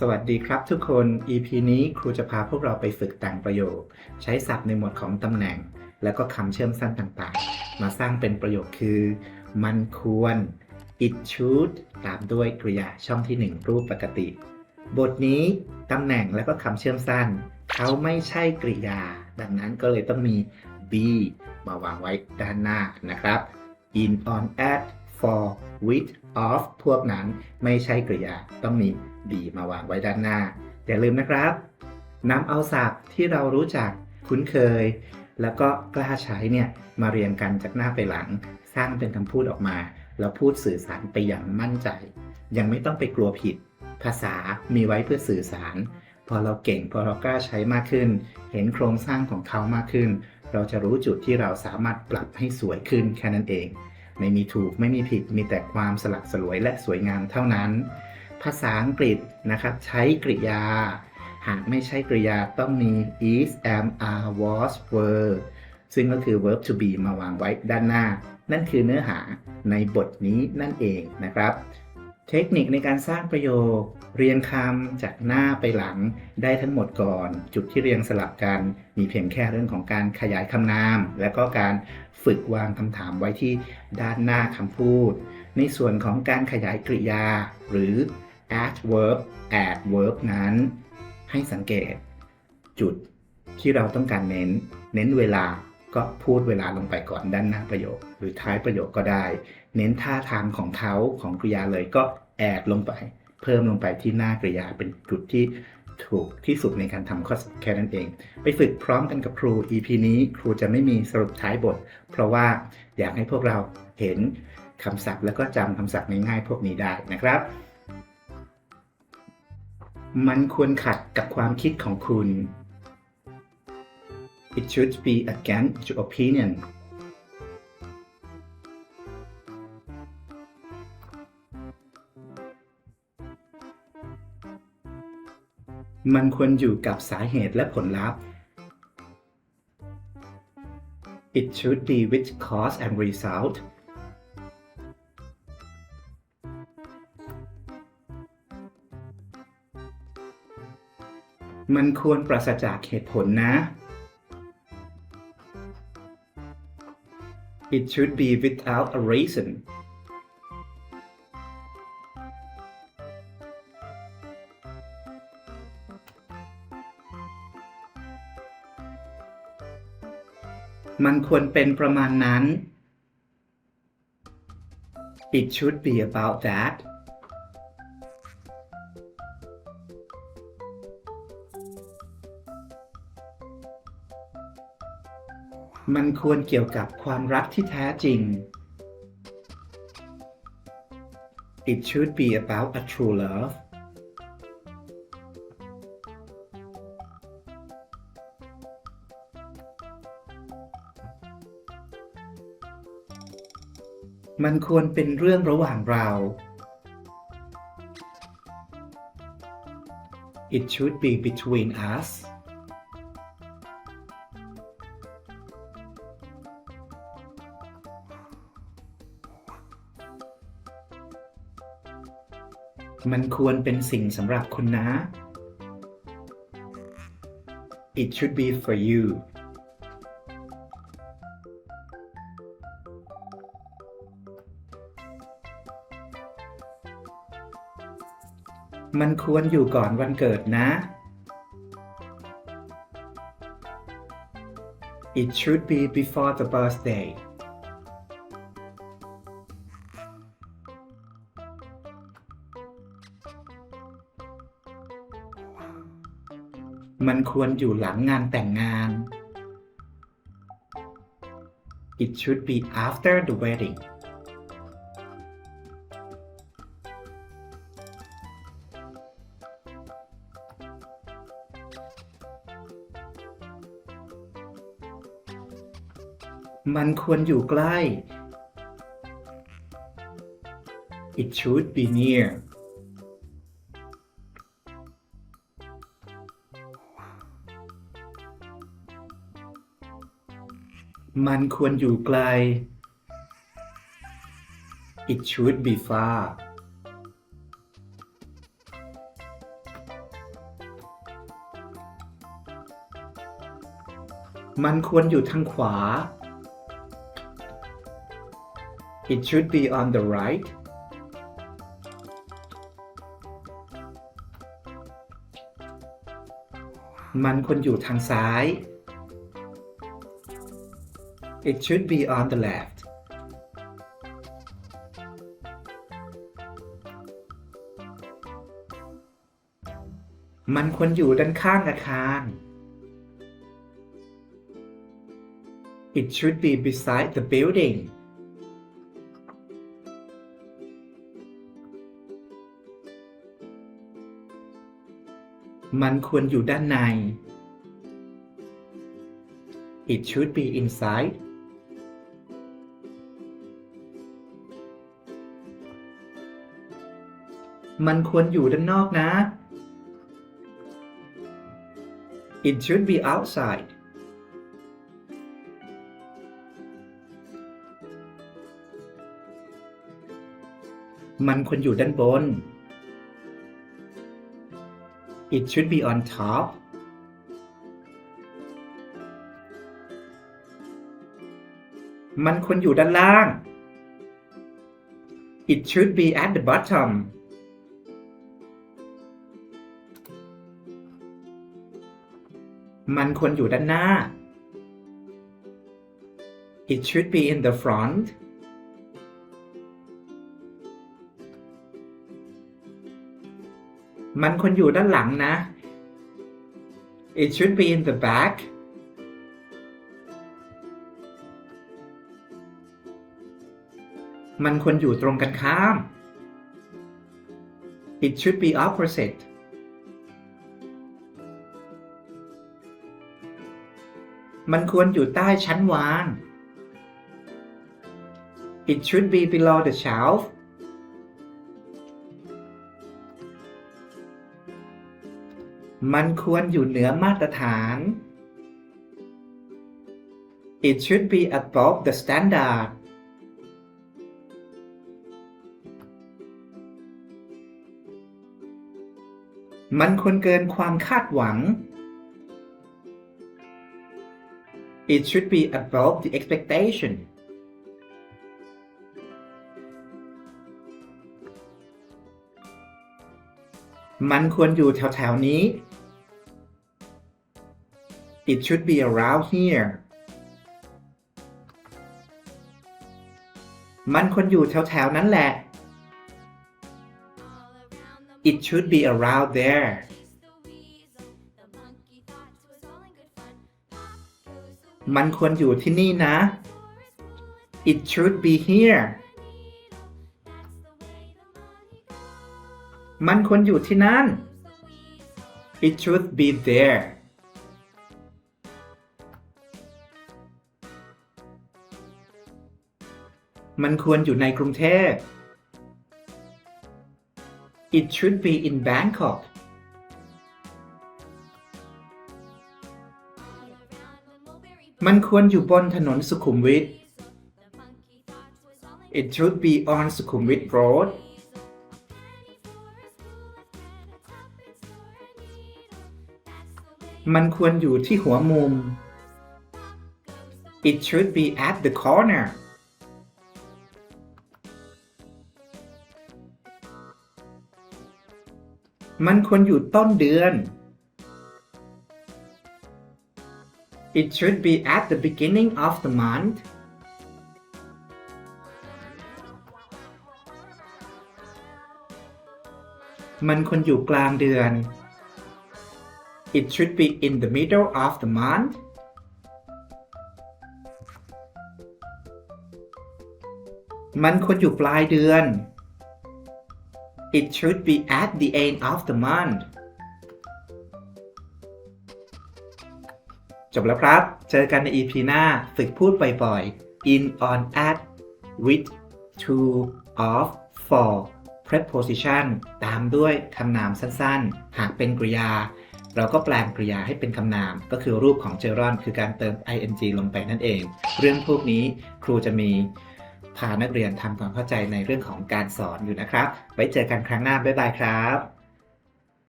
สวัสดีครับทุกคน EP นี้ครูจะพาพวกเราไปฝึกแต่งประโยค ใช้ศัพท์ในหมวดของตำแหน่ง แล้วก็คำเชื่อมสั้นต่างๆ มาสร้างเป็นประโยคคือ มันควร it should ตามด้วยกริยาช่องที่ 1 รูปปกติ บทนี้ตำแหน่งและก็คำเชื่อมสั้น เขาไม่ใช่กริยา ดังนั้นก็เลยต้องมี be มาวางไว้ด้านหน้านะครับ in on at for with of พวกนั้นไม่ใช่กริยา ต้องมี be มาวางไว้ด้านหน้า อย่าลืมนะครับนำเอาศัพท์ที่เรารู้จักคุ้นเคย แล้วก็กล้าใช้เนี่ยมาเรียงกันจากหน้าไปหลัง สร้างเป็นคำพูดออกมา แล้วพูดสื่อสารไปอย่างมั่นใจ ยังไม่ต้องไปกลัวผิด ภาษามีไว้เพื่อสื่อสาร พอเราเก่งพอเรากล้าใช้มากขึ้น เห็นโครงสร้างของเขามากขึ้น เราจะรู้จุดที่เราสามารถปรับให้สวยขึ้นแค่นั้นเอง ไม่มีถูกไม่มีผิดมีแต่ความสลักสลวยและสวยงามเท่านั้น ภาษาอังกฤษนะครับใช้กริยา หากไม่ใช่กริยาต้องมี is am are was were ซึ่งก็คือ verb to be มาวางไว้ด้านหน้า นั่นคือเนื้อหาในบทนี้นั่นเองนะครับ เทคนิคในการสร้างประโยค เรียงคำจากหน้าไปหลังได้ทั้งหมดก่อน จุดที่เรียงสลับกัน มีเพียงแค่เรื่องของการขยายคำนาม และก็การฝึกวางคำถามไว้ที่ด้านหน้าคำพูด ในส่วนของการขยายกริยา หรือ adverb adverb นั้น ให้สังเกต จุดที่เราต้องการเน้น เน้นเวลา ก็พูดเวลาลงไปก่อนด้านหน้าประโยค หรือท้ายประโยคก็ได้ เน้นท่าทางของเขาของกริยาเลยก็แอดลงไป เพิ่มลงไปที่หน้ากริยาเป็นจุดที่ถูกที่สุดในการทำข้อแค่นั้นเอง ไปฝึกพร้อมกันกับครู EP นี้ครูจะไม่มีสรุปท้ายบท เพราะว่าอยากให้พวกเราเห็นคำศัพท์แล้วก็จำคำศัพท์ง่ายๆพวกนี้ได้นะครับ มันควรขัดกับความคิดของคุณ It should be against your opinion มันควรอยู่กับสาเหตุและผลลัพธ์ It should be with cause and result มันควรปราศจากเหตุผลนะ It should be without a reason มันควรเป็นประมาณนั้น It should be about that มันควรเกี่ยวกับความรักที่แท้จริง It should be about a true love มันควรเป็นเรื่องระหว่างเรา It should be between us มันควรเป็นสิ่งสำหรับคุณนะ It should be for you มันควรอยู่ก่อนวันเกิดนะ It should be before the birthday มันควรอยู่หลังงานแต่งงาน It should be after the wedding มันควรอยู่ใกล้ It should be near มันควรอยู่ไกล It should be far มันควรอยู่ทางขวา It should be on the right มันควรอยู่ทางซ้าย It should be on the left มันควรอยู่ด้านข้างอาคาร It should be beside the building มันควรอยู่ด้านใน It should be inside มันควรอยู่ด้านนอกนะ It should be outside มันควรอยู่ด้านบน It should be on top มันควรอยู่ด้านล่าง It should be at the bottom มันควรอยู่ด้านหน้า It should be in the front มันควรอยู่ด้านหลังนะ It should be in the back มันควรอยู่ตรงกันข้าม It should be opposite มันควรอยู่ใต้ชั้นวาง It should be below the shelf มันควรอยู่เหนือมาตรฐาน It should be above the standard มันควรเกินความคาดหวัง It should be above the expectation มันควรอยู่แถวๆนี้ It should be around here มันควรอยู่แถวๆนั้นแหละ It should be around there มันควรอยู่ที่นี่นะ It should be here มันควรอยู่ที่นั่น It should be there มันควรอยู่ในกรุงเทพ It should be in Bangkok มันควรอยู่บนถนนสุขุมวิท It should be on สุขุมวิท Road มันควรอยู่ที่หัวมุม It should be at the corner มันควรอยู่ต้นเดือน It should be at the beginning of the month มันควรอยู่กลางเดือน It should be in the middle of the month มันควรอยู่ปลายเดือน It should be at the end of the month จบแล้วครับ เจอกันใน EP หน้าฝึกพูดบ่อยๆ in on at with to of for preposition ตามด้วยคำนามสั้นๆ หากเป็นกริยา เราก็แปลงกริยาให้เป็นคำนาม ก็คือรูปของเจอรอนคือการเติม ing ลงไปนั่นเอง เรื่องพวกนี้ครูจะมีพานักเรียนทำความเข้าใจในเรื่องของการสอนอยู่นะครับ ไว้เจอกันครั้งหน้า บ๊ายบายครับ